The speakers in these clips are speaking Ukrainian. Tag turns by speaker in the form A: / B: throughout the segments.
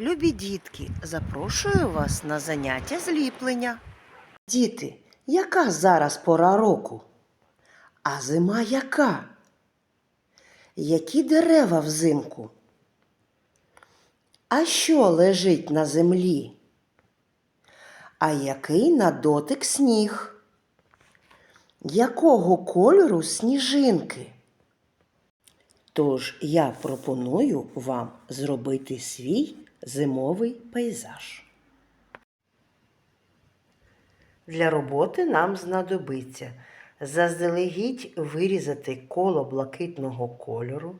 A: Любі дітки, запрошую вас на заняття зліплення. Діти, яка зараз пора року? А зима яка? Які дерева взимку? А що лежить на землі? А який на дотик сніг? Якого кольору сніжинки? Тож я пропоную вам зробити свій зимовий пейзаж. Для роботи нам знадобиться заздалегідь вирізати коло блакитного кольору,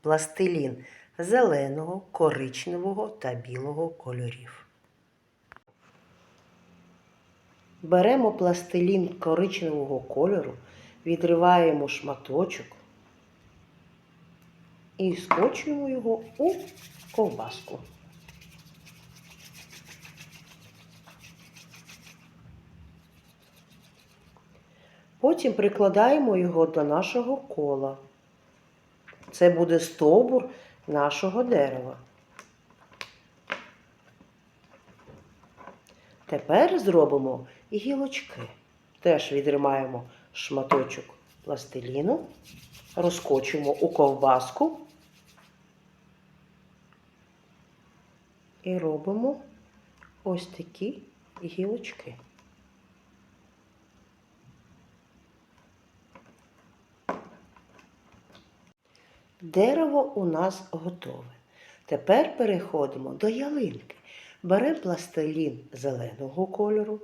A: пластилін зеленого, коричневого та білого кольорів. Беремо пластилін коричневого кольору, відриваємо шматочок і скочуємо його у ковбаску. Потім прикладаємо його до нашого кола. Це буде стовбур нашого дерева. Тепер зробимо гілочки. Теж відримаємо шматочок пластиліну, розкочимо у ковбаску і робимо ось такі гілочки. Дерево у нас готове. Тепер переходимо до ялинки. Беремо пластилін зеленого кольору,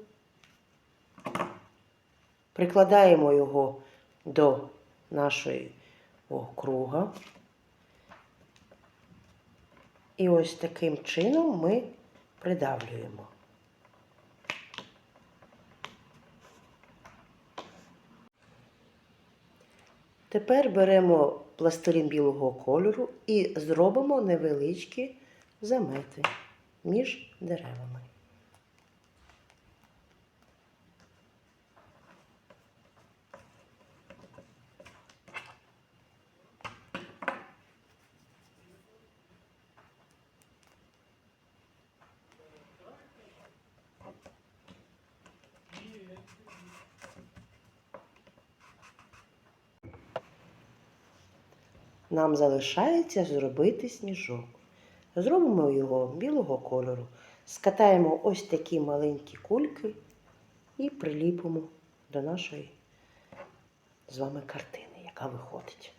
A: прикладаємо його до нашої круга. І ось таким чином ми придавлюємо. Тепер беремо пластилін білого кольору і зробимо невеличкі замети між деревами. Нам залишається зробити сніжок. Зробимо його білого кольору, скатаємо ось такі маленькі кульки і приліпимо до нашої з вами картини, яка виходить.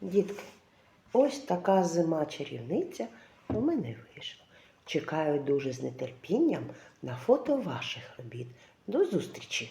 A: Дітки, ось така зима чарівниця у мене вийшла. Чекаю дуже з нетерпінням на фото ваших робіт. До зустрічі!